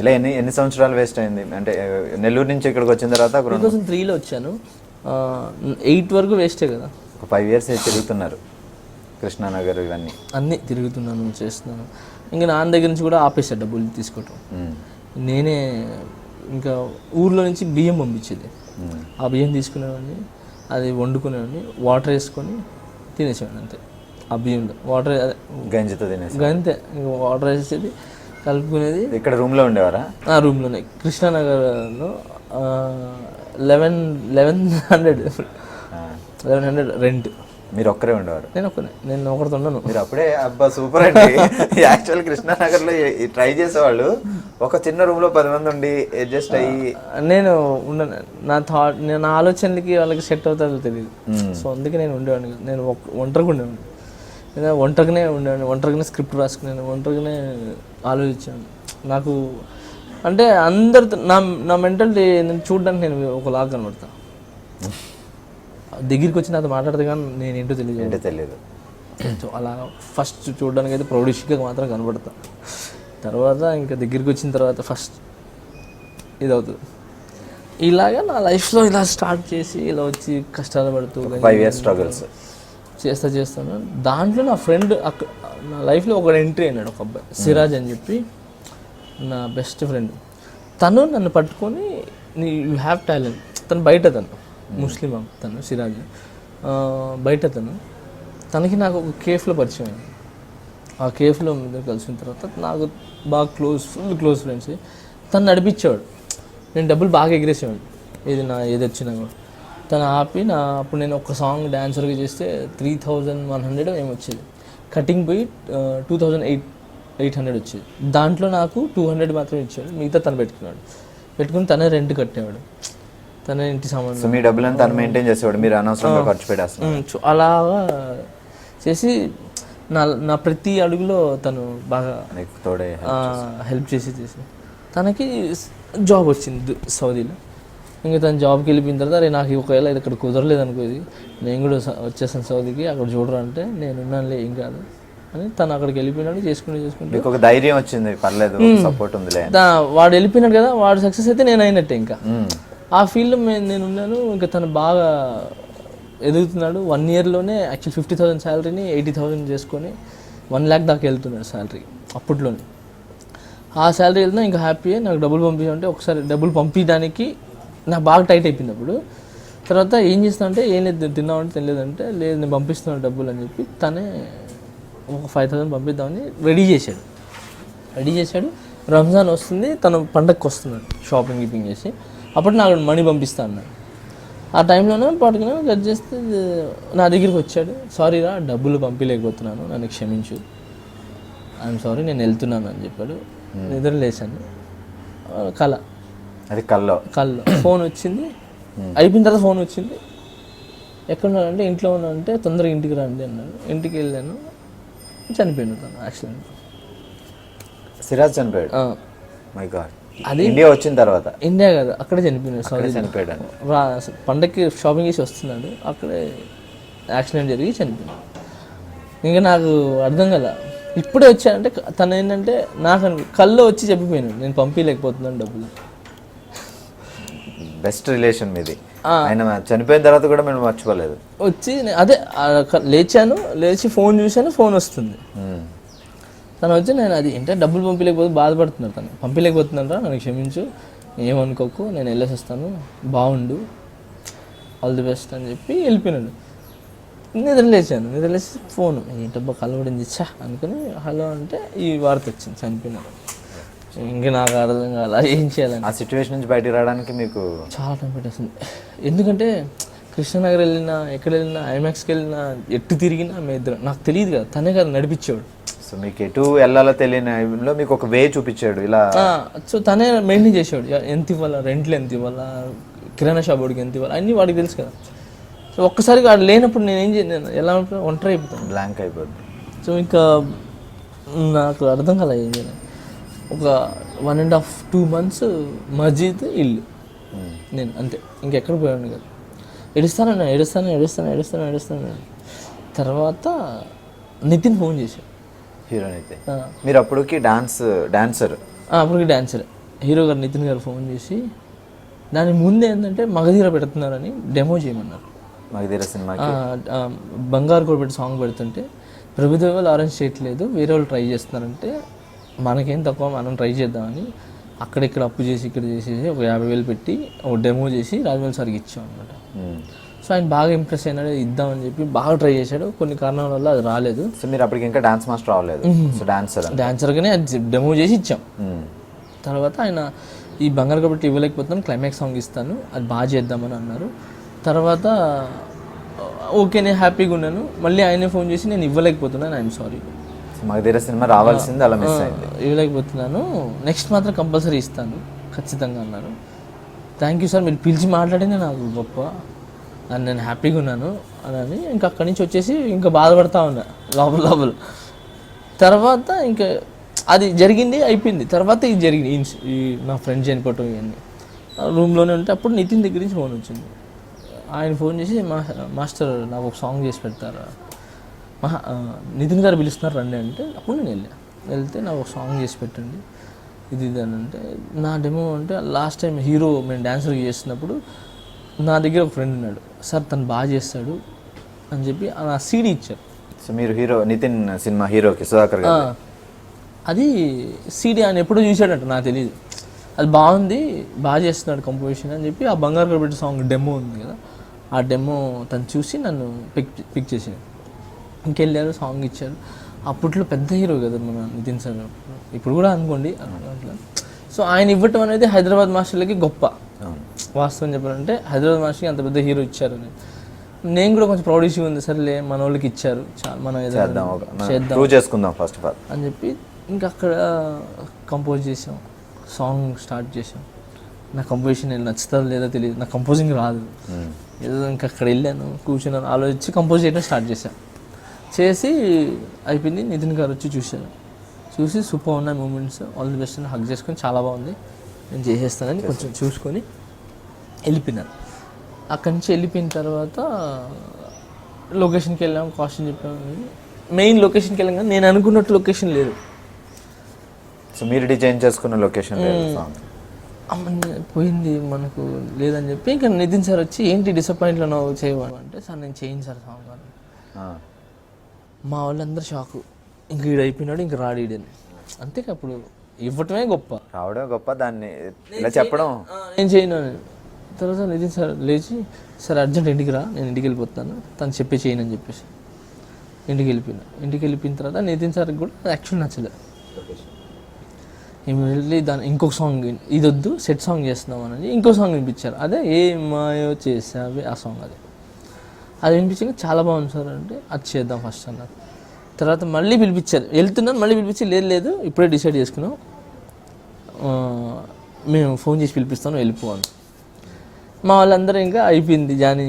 ఇలా ఎన్ని ఎన్ని సంవత్సరాలు వేస్ట్ అయింది? అంటే నెల్లూరు నుంచి ఇక్కడికి వచ్చిన తర్వాత టూ థౌసండ్ త్రీలో వచ్చాను. ఎయిట్ వరకు వేస్టే కదా. ఒక ఫైవ్ ఇయర్స్ తిరుగుతున్నారు. కృష్ణానగర్ ఇవన్నీ. అన్నీ తిరుగుతున్నాను చేస్తున్నాను. ఇంకా నాన్న దగ్గర నుంచి కూడా ఆపేసా డబ్బులు తీసుకోవటం. నేనే ఇంకా ఊర్లో నుంచి బియ్యం పంపించేది. ఆ బియ్యం తీసుకునేవాడిని అది వండుకునేవాడిని వాటర్ వేసుకొని తినేసేవాడిని అంతే. ఆ బియ్యంలో వాటర్ గంజితో తినేసి అంతే ఇంకా వాటర్ వేసేది. కలుపుకునేది? ఇక్కడ రూమ్లో ఉండేవారా రూమ్లోనే. కృష్ణానగర్లో eleven eleven hundred. Eleven hundred rent. మీరు ఒక్కరే ఉండేవారు? నేను ఒక్కనే. నేను ఒకరితో ఉన్నాను మీరు అప్పుడే అబ్బా సూపర్ అండి. యాక్చువల్ కృష్ణానగర్లో ట్రై చేసేవాళ్ళు. ఒక చిన్న రూమ్లో పది మంది ఉండి అడ్జస్ట్ అయ్యి నేను ఉండను. నా థాట్ నేను నా ఆలోచనలకి వాళ్ళకి సెట్ అవుతుందో తెలియదు. సో అందుకే నేను ఉండేవాడిని. నేను ఒంటరిగా ఉండేవాడిని. నేను ఒంటరిగానే ఉండేవాడిని ఒంటరిగానే స్క్రిప్ట్ రాసుకున్నాను ఒంటరిగానే ఆలోచించాను. నాకు అంటే అందరితో నా నా మెంటాలిటీ నేను చూడడానికి నేను ఒకలాగా కనబడతా. దగ్గరికి వచ్చి నాతో మాట్లాడితే కానీ నేను ఏంటో తెలియదు ఏంటో తెలియదు సో అలా ఫస్ట్ చూడడానికి అయితే ప్రౌఢిష్గా మాత్రం కనబడతా. తర్వాత ఇంకా దగ్గరికి వచ్చిన తర్వాత ఫస్ట్ ఇది అవుతుంది ఇలాగా నా లైఫ్లో ఇలా స్టార్ట్ చేసి ఇలా వచ్చి కష్టాలు పడుతూ ఫైవ్ ఇయర్స్ స్ట్రగుల్స్ చేస్తా చేస్తాను దాంట్లో నా ఫ్రెండ్ అక్క నా లైఫ్లో ఒక ఎంట్రీ అయినాడు ఒక అబ్బాయి సిరాజ్ అని చెప్పి నా బెస్ట్ ఫ్రెండ్ తను నన్ను పట్టుకొని నీ యూ హ్యావ్ టాలెంట్ తను బయట తను ముస్లిం అమ్మ తను సిరాజ్. బయట తను. తనకి నాకు ఒక కేఫ్లో పరిచయం అయింది. ఆ కేఫ్లో మీద కలిసిన తర్వాత నాకు బాగా క్లోజ్ ఫుల్ క్లోజ్ ఫ్రెండ్స్ తను నడిపించేవాడు. నేను డబ్బులు బాగా ఎగిరేసేవాడు ఏది నా ఏది వచ్చినా కూడా. తను ఆపి నా అప్పుడు నేను ఒక సాంగ్ డాన్సర్గా చేస్తే త్రీ థౌజండ్ వన్ హండ్రెడ్ ఏమి వచ్చేది. కటింగ్ పోయి two thousand eight eight hundred వచ్చేది. దాంట్లో నాకు టూ హండ్రెడ్ మాత్రమే ఇచ్చాడు. మిగతా తను పెట్టుకున్నాడు. పెట్టుకుని తనే రెంట్ కట్టేవాడు. తనే ఇంటి సామాన్ మీ డబ్బులను తను మెయింటైన్ చేసేవాడు. మీరు అనవసరంగా ఖర్చు చు- అలాగా చేసి నా నా ప్రతి అడుగులో తను బాగా తోడే హెల్ప్ చేసి. చేసి తనకి జాబ్ వచ్చింది సౌదీలో. ఇంకా తను జాబ్కి వెళ్ళిపోయిన తర్వాత అరే నాకు ఒకవేళ ఇది ఇక్కడ కుదరలేదు అనుకో ఇది నేను కూడా వచ్చేసాను సౌదీకి అక్కడ చూడరా అంటే నేను ఉన్నానులే ఏం కాదు అని తను అక్కడికి వెళ్ళిపోయినాడు చేసుకుంటూ చేసుకుంటూ. ఒక ధైర్యం వచ్చింది పర్లేదు సపోర్ట్ ఉందిలే అని. దా వాడు వెళ్ళిపోయినాడు కదా వాడు సక్సెస్ అయితే నేను అయినట్టే ఇంకా. ఆ ఫీల్డ్లో నేను ఉన్నాను ఇంకా తను బాగా ఎదుగుతున్నాడు వన్ ఇయర్లోనే యాక్చువల్ ఫిఫ్టీ థౌసండ్ శాలరీని ఎయిటీ థౌసండ్ చేసుకొని వన్ ల్యాక్ దాకా వెళ్తున్నాడు శాలరీ అప్పట్లోనే. ఆ శాలరీ వెళ్తున్నా ఇంకా హ్యాపీ నాకు డబ్బులు పంపించమంటే ఒకసారి డబ్బులు పంపించడానికి నాకు బాగా టైట్ అయిపోయింది అప్పుడు తర్వాత ఏం చేస్తా అంటే ఏం లేదు తిన్నామంటే తినలేదంటే లేదు నేను పంపిస్తున్నాను డబ్బులు అని చెప్పి తనే ఒక ఫైవ్ థౌసండ్ పంపిద్దామని రెడీ చేశాడు. రెడీ చేశాడు. రంజాన్ వస్తుంది తను పండగకి వస్తున్నాడు షాపింగ్ గీపింగ్ చేసి. అప్పుడు నాకు మనీ పంపిస్తా అన్నాడు. ఆ టైంలోనే పట్టుకుని కట్ చేస్తే నా దగ్గరికి వచ్చాడు. సారీ రా డబ్బులు పంపించలేకపోతున్నాను నన్ను క్షమించు. ఐఎమ్ సారీ నేను వెళ్తున్నాను అని చెప్పాడు. నిద్ర లేచాను కళ అది కల్లో. కళ్ళు ఫోన్ వచ్చింది. అయిపోయిన తర్వాత ఫోన్ వచ్చింది. ఎక్కడ ఉన్నాడంటే ఇంట్లో ఉన్నాడంటే తొందరగా ఇంటికి రండి అన్నాడు. ఇంటికి వెళ్ళాను. చనిపోయాను తను యాక్సిడెంట్. సిరాజ్ చనిపోయాడు? My God. అది ఇండియా వచ్చిన తర్వాత? ఇండియా కాదు అక్కడే చనిపోయినాడు చనిపోయాడు అని రా పండగకి షాపింగ్ చేసి వస్తున్నాడు. అక్కడే యాక్సిడెంట్ జరిగి చనిపోయాడు. ఇంకా నాకు అర్థం కదా ఇప్పుడే వచ్చానంటే తను ఏంటంటే నాకు కల్లో వచ్చి చెప్పిపోయాను. నేను పంపించలేకపోతున్నాను డబ్బులు. బెస్ట్ రిలేషన్ మీది. ఆయన చనిపోయిన తర్వాత కూడా మేము మర్చిపోలేదు. వచ్చి అదే లేచాను లేచి ఫోన్ చూశాను ఫోన్ వస్తుంది. తను వచ్చి నేను అది అంటే డబ్బులు పంపించలేకపోతే బాధపడుతున్నాడు తను. పంపించలేకపోతున్నారా నన్ను క్షమించు ఏమనుకోకు నేను వెళ్ళేసి వస్తాను బాగుండు ఆల్ ది బెస్ట్ అని చెప్పి వెళ్ళిపోయినాడు. నిద్ర లేచాను నిద్ర లేచి ఫోన్ ఏంటబ్బా కలవడింది ఛా అనుకుని హలో అంటే ఈ వార్త వచ్చింది చనిపోయినాడు. ఇంక నాకు అర్థం కాల ఏం చేయాలని. ఆ సిచ్యువేషన్ నుంచి బయటికి రావడానికి మీకు చాలా టైం పెట్టేస్తుంది ఎందుకంటే కృష్ణనగర్ వెళ్ళినా ఎక్కడ వెళ్ళినా ఐమాక్స్కి వెళ్ళినా ఎట్టు తిరిగినా మీ ఇద్దరు. నాకు తెలియదు కదా తనే కదా నడిపించేవాడు. సో మీకు ఎటు వెళ్ళాలో తెలియని లో మీకు ఒక వే చూపించాడు ఇలా సో తనే మెయింటైన్ చేసేవాడు. ఎ- ఎంత ఇవ్వాలా రెంట్లు ఎంత ఇవ్వాలా కిరాణా షాప్ వాడికి ఎంత ఇవ్వాలి అన్నీ వాడికి తెలుసు కదా. సో ఒక్కసారి వాడు లేనప్పుడు నేను ఏం చేయను ఎలా ఉంటా ఒంటరి అయిపోతాను. బ్లాంక్ అయిపోద్ది. సో ఇంకా నాకు అర్థం కదా ఏం చేయాలి ఒక one and half two months మస్జిద్ ఇల్లు. నేను అంతే. ఇంకెక్కడ పోయాను కదా. ఏడుస్తాను ఏడుస్తాను ఏడుస్తాను ఏడుస్తాను ఏడుస్తాను తర్వాత నితిన్ ఫోన్ చేశాడు. హీరోయిన్ అయితే ఆ, మీరు అప్పటికి డాన్స్ డాన్సర్. అప్పటికి డాన్సర్. హీరో గారు నితిన్ గారు ఫోన్ చేసి దాని ముందు ఏంటంటే మగధీర పెడుతున్నారని డెమో చేయమన్నారు. మగధీర ఆ, బంగారు కోడిపెట్టి సాంగ్ పెడుతుంటే ప్రభుదేవాలు ఆరెంజ్ చేయట్లేదు వేరే వాళ్ళు ట్రై చేస్తున్నారంటే మనకేం తక్కువ మనం ట్రై చేద్దామని అక్కడిక్కడ అప్పు చేసి ఇక్కడ చేసేసి ఒక యాభై వేలు పెట్టి ఒక డెమో చేసి రాజమౌళి సార్కి ఇచ్చాం అనమాట. సో ఆయన బాగా ఇంప్రెస్ అయినాడు ఇద్దామని చెప్పి బాగా ట్రై చేశాడు. కొన్ని కారణాల వల్ల అది రాలేదు. సో మీరు అప్పటికి ఇంకా డాన్స్ మాస్టర్ అవ్వలేదు సో డాన్సర్ డాన్సర్గానే అది డెమో చేసి ఇచ్చాం. తర్వాత ఆయన ఈ బంగారు కాబట్టి ఇవ్వలేకపోతున్నాను క్లైమాక్స్ సాంగ్ ఇస్తాను అది బాగా చేద్దామని అన్నారు. తర్వాత ఓకే నేను హ్యాపీగా ఉన్నాను. మళ్ళీ ఆయనే ఫోన్ చేసి నేను ఇవ్వలేకపోతున్నాను ఐఎమ్ సారీ మగధీర సినిమా రావాల్సింది అలా మిస్ అయింది. ఇవ్వలేకపోతున్నాను. నెక్స్ట్ మాత్రం కంపల్సరీ ఇస్తాను. ఖచ్చితంగా అన్నారు. థ్యాంక్ యూ సార్ మీరు పిలిచి మాట్లాడింది నాకు గొప్ప. అని నేను హ్యాపీగా ఉన్నాను అని అని ఇంకా అక్కడి నుంచి వచ్చేసి ఇంకా బాధపడతా ఉన్నా. లోపల లోపల. తర్వాత ఇంకా అది జరిగింది అయిపోయింది. తర్వాత ఇది జరిగింది. ఈ నా ఫ్రెండ్ చనిపోవటం ఇవన్నీ. రూమ్లోనే ఉంటే అప్పుడు నితిన్ దగ్గర నుంచి ఫోన్ వచ్చింది. ఆయన ఫోన్ చేసి మా మాస్టర్ నాకు ఒక సాంగ్ చేసి పెడతారా? మహా నితిన్ గారు పిలుస్తున్నారు రండి అంటే అప్పుడు నేను వెళ్ళా. వెళ్తే నాకు ఒక సాంగ్ చేసి పెట్టండి. ఇది ఇది అని అంటే నా డెమో అంటే లాస్ట్ టైం హీరో మేము డాన్సర్ చేస్తున్నప్పుడు నా దగ్గర ఒక ఫ్రెండ్ ఉన్నాడు. సార్ తను బాగా చేస్తాడు అని చెప్పి ఆ నా సీడీ ఇచ్చారు. సో మీరు హీరో నితిన్ సినిమా హీరోకి సుధాకర్ అది సీడీ ఆయన ఎప్పుడో చూశాడట నాకు తెలియదు అది బాగుంది బాగా చేస్తున్నాడు కంపోజిషన్ అని చెప్పి ఆ బంగారు కబడ్డీ సాంగ్ డెమో ఉంది కదా ఆ డెమో తను చూసి నన్ను పిక్ పిక్ చేశాడు ఇంకెళ్ళారు సాంగ్ ఇచ్చారు. అప్పట్లో పెద్ద హీరో కదా మన నితిన్ సార్ ఇప్పుడు కూడా అనుకోండి. అట్లా సో ఆయన ఇవ్వటం అనేది హైదరాబాద్ మాస్టర్లకి గొప్ప. వాస్తవం చెప్పాలంటే హైదరాబాద్ మాస్టర్కి అంత పెద్ద హీరో ఇచ్చారని. నేను కూడా కొంచెం ప్రౌడ్ ఇష్యూ ఉంది సరేలే మన వాళ్ళకి ఇచ్చారు మనం చేద్దాం చేసుకుందాం ఫస్ట్ ఆఫ్ ఆల్ అని చెప్పి ఇంకా అక్కడ కంపోజ్ చేసాం సాంగ్ స్టార్ట్ చేసాం నా కంపోజిషన్ నచ్చుతుందో లేదో తెలియదు. నా కంపోజింగ్ రాదు. ఏదో ఇంకా అక్కడ వెళ్ళాను కూర్చున్నాను ఆలోచించి కంపోజ్ చేయడం స్టార్ట్ చేశాను చేసి అయిపోయింది. నితిన్ గారు వచ్చి చూశారు. చూసి సూపర్ ఉన్నాయి మూమెంట్స్. ఆల్ ది బెస్ట్ అని హక్ చేసుకొని చాలా బాగుంది. నేను చేసేస్తానని కొంచెం చూసుకొని వెళ్ళిపోయినాను అక్కడి నుంచి వెళ్ళిపోయిన తర్వాత లొకేషన్కి వెళ్ళాం కాస్ట్యూమ్ చెప్పాము మెయిన్ లొకేషన్కి వెళ్ళాం కానీ నేను అనుకున్నట్టు లొకేషన్ లేదు. సో మీరు డిజైన్ చేసుకున్న లొకేషన్ పోయింది మనకు లేదని చెప్పి ఇంకా నితిన్ సార్ వచ్చి ఏంటి డిసప్పాయింట్లో నువ్వు చేయమని అంటే సార్ నేను సార్ సాంగ్ మా వాళ్ళందరూ షాకు. ఇంక ఈడు అయిపోయినాడు ఇంక రాడు ఈడని. అంతే అప్పుడు. ఇవ్వటమే గొప్ప. రావడం గొప్ప దాన్ని ఇలా చెప్పడం. నేను చేయను అని. తర్వాత నితిన్ సార్ లేచి సార్ అర్జెంట్ ఇంటికి రా నేను ఇంటికి వెళ్ళిపోతాను. తను చెప్పి చేయను అని చెప్పేసి. ఇంటికి వెళ్ళిపోయినా. ఇంటికి వెళ్ళిపోయిన తర్వాత నితిన్ సార్కి కూడా యాక్చువల్ నచ్చలేదు వెళ్ళి దాని ఇంకొక సాంగ్ ఇది వద్దు సెట్ సాంగ్ చేస్తున్నాం అని ఇంకో సాంగ్ వినిపించారు. అదే ఏ మాయో చేసావే ఆ సాంగ్ అది. అది వినిపించింది చాలా బాగుంది సార్ అంటే అది చేద్దాం ఫస్ట్ అన్నారు తర్వాత మళ్ళీ పిలిపించారు. వెళ్తున్నాను మళ్ళీ పిలిపించి లేదు లేదు. ఇప్పుడే డిసైడ్ చేసుకున్నాం. మేము ఫోన్ చేసి పిలిపిస్తాను వెళ్ళిపోవాలి. మా వాళ్ళందరూ ఇంకా అయిపోయింది జాని.